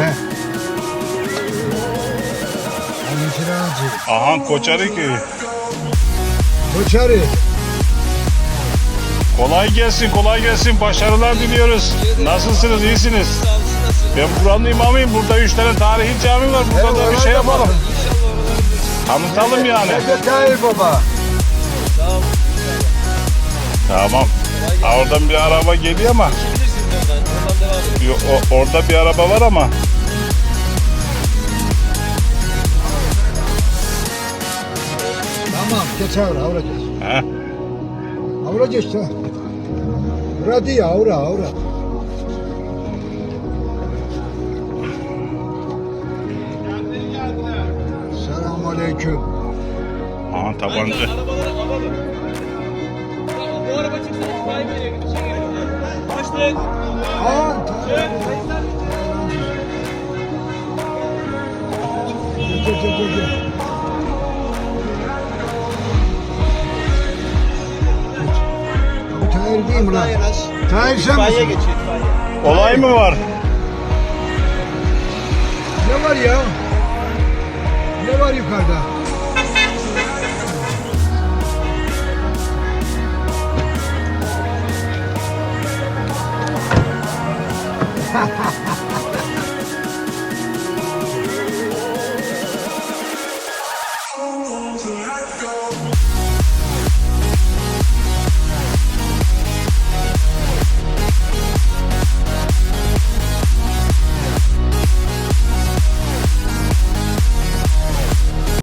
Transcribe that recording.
He. Hangisi acı? Aha Koçarı köyü. Koçarı. Kolay gelsin, kolay gelsin. Başarılar diliyoruz. Nasılsınız, iyisiniz? Ben buranın imamıyım. Burada üç tane tarihi cami var. Burada da bir şey yapalım. Tanıtalım yani. Mehmet Baba. Tamam. Oradan bir araba geliyor ama. Yo, o, orada bir araba var ama. Tamam geç avra geç. He. Avra geç ha. Avra değil avra avra. Selamun aleyküm. Aha tabanca. Bu araba çıksa itfaiye gelir. Açtık. Aa, Gel gel gel gel. gel. Bu Tahir değil mi lan? Tahir sen İtfaiye misin? geçiyor itfaiye. Olay mı var? Ne var ya? Ne var yukarıda?